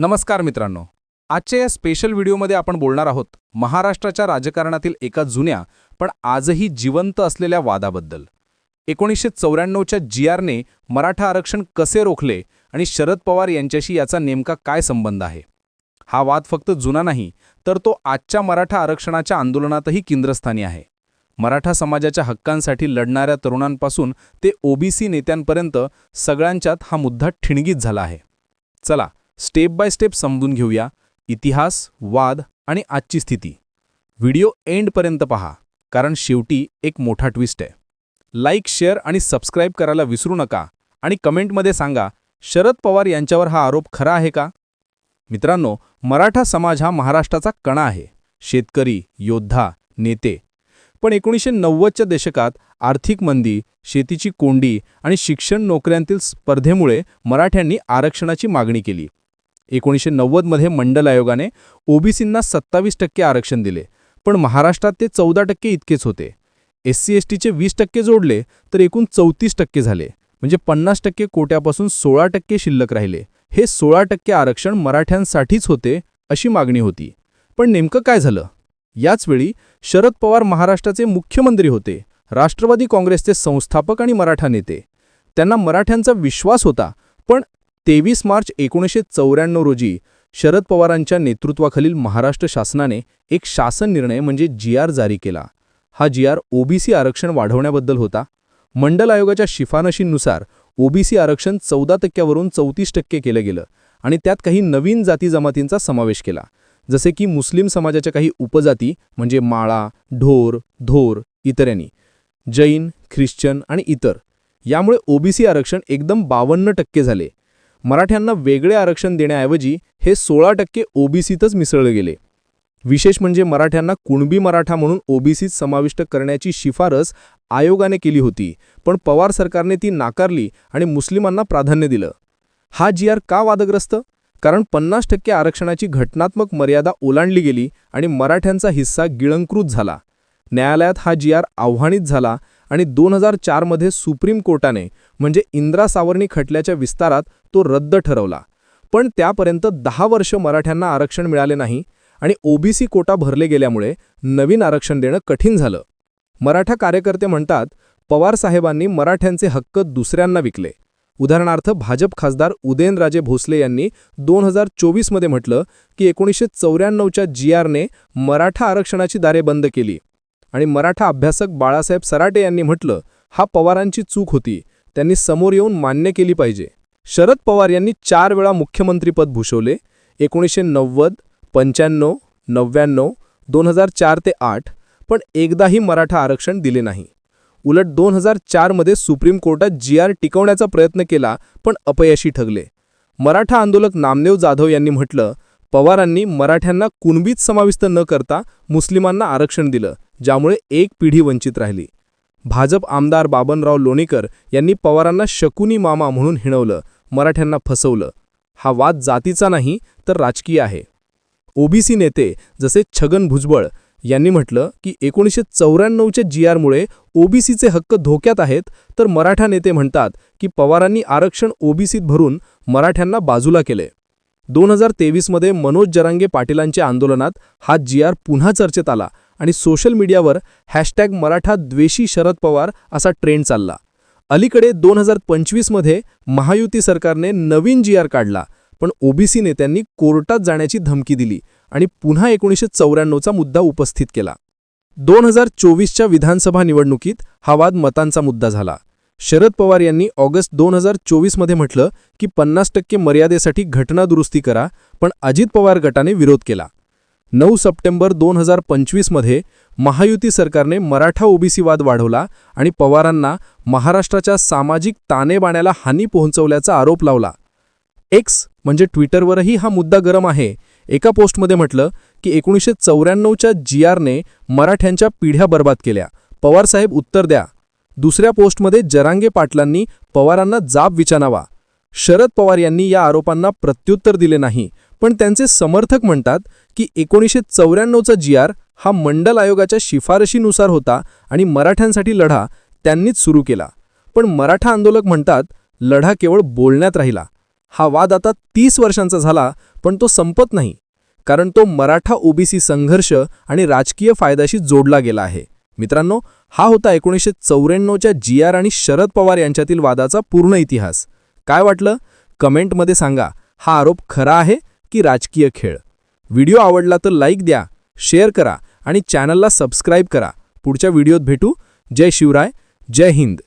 नमस्कार मित्रांनो. आजच्या या स्पेशल व्हिडिओमध्ये आपण बोलणार आहोत महाराष्ट्राच्या राजकारणातील एका जुन्या पण आजही जिवंत असलेल्या वादाबद्दल. एकोणीसशे चौऱ्याण्णवच्या जी आरने मराठा आरक्षण कसे रोखले आणि शरद पवार यांच्याशी याचा नेमका काय संबंध आहे? हा वाद फक्त जुना नाही तर तो आजच्या मराठा आरक्षणाच्या आंदोलनातही केंद्रस्थानी आहे. मराठा समाजाच्या हक्कांसाठी लढणाऱ्या तरुणांपासून ते ओबीसी नेत्यांपर्यंत सगळ्यांच्यात हा मुद्दा ठिणगीत झाला आहे. चला स्टेप बाय स्टेप समजून घेऊया इतिहास वाद आणि आजची स्थिती. व्हिडिओ एंडपर्यंत पहा कारण शेवटी एक मोठा ट्विस्ट आहे. लाईक शेअर आणि सबस्क्राईब करायला विसरू नका आणि कमेंटमध्ये सांगा शरद पवार यांच्यावर हा आरोप खरा आहे का? मित्रांनो मराठा समाज हा महाराष्ट्राचा कणा आहे. शेतकरी योद्धा नेते. पण एकोणीसशे नव्वदच्या दशकात आर्थिक मंदी शेतीची कोंडी आणि शिक्षण नोकऱ्यांतील स्पर्धेमुळे मराठ्यांनी आरक्षणाची मागणी केली. एकोणीसशे नव्वदमध्ये मंडल आयोगाने ओबीसींना सत्तावीस टक्के आरक्षण दिले पण महाराष्ट्रात ते चौदा टक्के इतकेच होते. एस सी एस टीचे वीस टक्के जोडले तर एकूण चौतीस टक्के झाले म्हणजे पन्नास टक्के कोट्यापासून सोळा टक्के शिल्लक राहिले. हे सोळा टक्के आरक्षण मराठ्यांसाठीच होते अशी मागणी होती. पण नेमकं काय झालं? याचवेळी शरद पवार महाराष्ट्राचे मुख्यमंत्री होते राष्ट्रवादी काँग्रेसचे संस्थापक आणि मराठा नेते. त्यांना मराठ्यांचा विश्वास होता तेवीस मार्च एकोणीसशे चौऱ्याण्णव रोजी शरद पवारांच्या नेतृत्वाखालील महाराष्ट्र शासनाने एक शासन निर्णय म्हणजे जी आर जारी केला. हा जी आर ओबीसी आरक्षण वाढवण्याबद्दल होता. मंडल आयोगाच्या शिफारशींनुसार ओबीसी आरक्षण चौदा टक्क्यावरून चौतीस टक्के केलं गेलं आणि त्यात काही नवीन जाती जमातींचा समावेश केला. जसे की मुस्लिम समाजाच्या काही उपजाती म्हणजे माळा ढोर धोर इतरांनी जैन ख्रिश्चन आणि इतर. यामुळे ओबीसी आरक्षण एकदम बावन्न टक्के झाले. मराठ्यांना वेगळे आरक्षण देण्याऐवजी हे सोळा टक्के ओबीसीतच मिसळले गेले. विशेष म्हणजे मराठ्यांना कुणबी मराठा म्हणून ओबीसीत समाविष्ट करण्याची शिफारस आयोगाने केली होती पण पवार सरकारने ती नाकारली आणि मुस्लिमांना प्राधान्य दिलं. हा जी आर का वादग्रस्त? कारण पन्नास टक्के आरक्षणाची घटनात्मक मर्यादा ओलांडली गेली आणि मराठ्यांचा हिस्सा गिळंकृत झाला. न्यायालयात हा जी आर आव्हानित झाला आणि दोन हजार चारमध्ये सुप्रीम कोर्टाने म्हणजे इंद्रा सावरणी खटल्याच्या विस्तारात तो रद्द ठरवला. पण त्यापर्यंत दहा वर्ष मराठ्यांना आरक्षण मिळाले नाही आणि ओबीसी कोटा भरले गेल्यामुळे नवीन आरक्षण देणं कठीण झालं. मराठा कार्यकर्ते म्हणतात पवारसाहेबांनी मराठ्यांचे हक्क दुसऱ्यांना विकले. उदाहरणार्थ भाजप खासदार उदयनराजे भोसले यांनी दोन हजार चोवीसमध्ये म्हटलं की एकोणीसशे चौऱ्याण्णवच्या जी आरने मराठा आरक्षणाची दारे बंद केली. आणि मराठा अभ्यासक बाळासाहेब सराटे यांनी म्हटलं हा पवारांची चूक होती. त्यांनी समोर येऊन मान्य केली पाहिजे. शरद पवार यांनी चार वेळा मुख्यमंत्रीपद भूषवले. एकोणीसशे नव्वद पंच्याण्णव नव्याण्णव दोन हजार चार ते आठ पण एकदाही मराठा आरक्षण दिले नाही. उलट दोन हजार चारमध्ये सुप्रीम कोर्टात जी आर टिकवण्याचा प्रयत्न केला पण अपयशी ठगले मराठा आंदोलक नामदेव जाधव यांनी म्हटलं पवारांनी मराठ्यांना कुणबीत समाविष्ट न करता मुस्लिमांना आरक्षण दिलं. ज्यामुळे एक पिढी वंचित राहिली. भाजप आमदार बाबनराव लोणीकर यांनी पवारांना शकुनी मामा म्हणून हिणवलं मराठ्यांना फसवलं. हा वाद जातीचा नाही तर राजकीय आहे. ओबीसी नेते जसे छगन भुजबळ यांनी म्हटलं की एकोणीसशे चौऱ्याण्णवच्या जी आरमुळे ओबीसीचे हक्क धोक्यात आहेत तर मराठा नेते म्हणतात की पवारांनी आरक्षण ओबीसीत भरून मराठ्यांना बाजूला केले. दोन हजार तेवीसमध्ये मनोज जरांगे पाटीलांच्या आंदोलनात हा जी आर पुन्हा चर्चेत आला. आणि सोशल मीडियावर हॅशटॅग मराठा द्वेषी शरद पवार असा ट्रेंड चालला. अलीकडे दोन हजार पंचवीसमध्ये महायुती सरकारने नवीन जी आर काढला पण ओबीसी नेत्यांनी कोर्टात जाण्याची धमकी दिली आणि पुन्हा एकोणीसशे चौऱ्याण्णवचा मुद्दा उपस्थित केला. दोन हजार चोवीसच्या विधानसभा निवडणुकीत हा वाद मतांचा मुद्दा झाला. शरद पवार यांनी ऑगस्ट दोन हजार चोवीसमध्ये म्हटलं की पन्नास टक्के मर्यादेसाठी घटना दुरुस्ती करा पण अजित पवार गटाने विरोध केला. नऊ सप्टेंबर दोन हजार पंचवीसमध्ये महायुती सरकारने मराठा ओबीसी वाद वाढवला आणि पवारांना महाराष्ट्राच्या सामाजिक ताणेबाण्याला हानी पोहोचवल्याचा आरोप लावला. एक्स म्हणजे ट्विटरवरही हा मुद्दा गरम आहे. एका पोस्टमध्ये म्हटलं की एकोणीसशे चौऱ्याण्णवच्या जी आरने मराठ्यांच्या पिढ्या बर्बाद केल्या. पवारसाहेब उत्तर द्या. दुसऱ्या पोस्टमध्ये जरांगे पाटलांनी पवारांना जाब विचारावा शरद पवार यांनी या आरोपांना प्रत्युत्तर दिले नाही. पण त्यांचे समर्थक म्हणतात की एकोणीसशे चौऱ्याण्णवचा जी आर हा मंडल आयोगाच्या शिफारशीनुसार होता आणि मराठ्यांसाठी लढा त्यांनीच सुरू केला. पण मराठा आंदोलक म्हणतात लढा केवळ बोलण्यात राहिला. हा वाद आता तीस वर्षांचा झाला पण तो संपत नाही. कारण तो मराठा ओबीसी संघर्ष आणि राजकीय फायद्याशी जोडला गेला आहे. मित्रांनो हा होता एकोणीसशे चौऱ्याण्णवच्या जी आर आणि शरद पवार यांच्यातील वादाचा पूर्ण इतिहास. काय वाटलं? कमेंटमध्ये सांगा. हा आरोप खरा आहे की राजकीय खेळ? व्हिडिओ आवडला तर लाईक द्या शेअर करा आणि चॅनलला सबस्क्राईब करा. पुढच्या व्हिडिओत भेटू. जय शिवराय जय हिंद.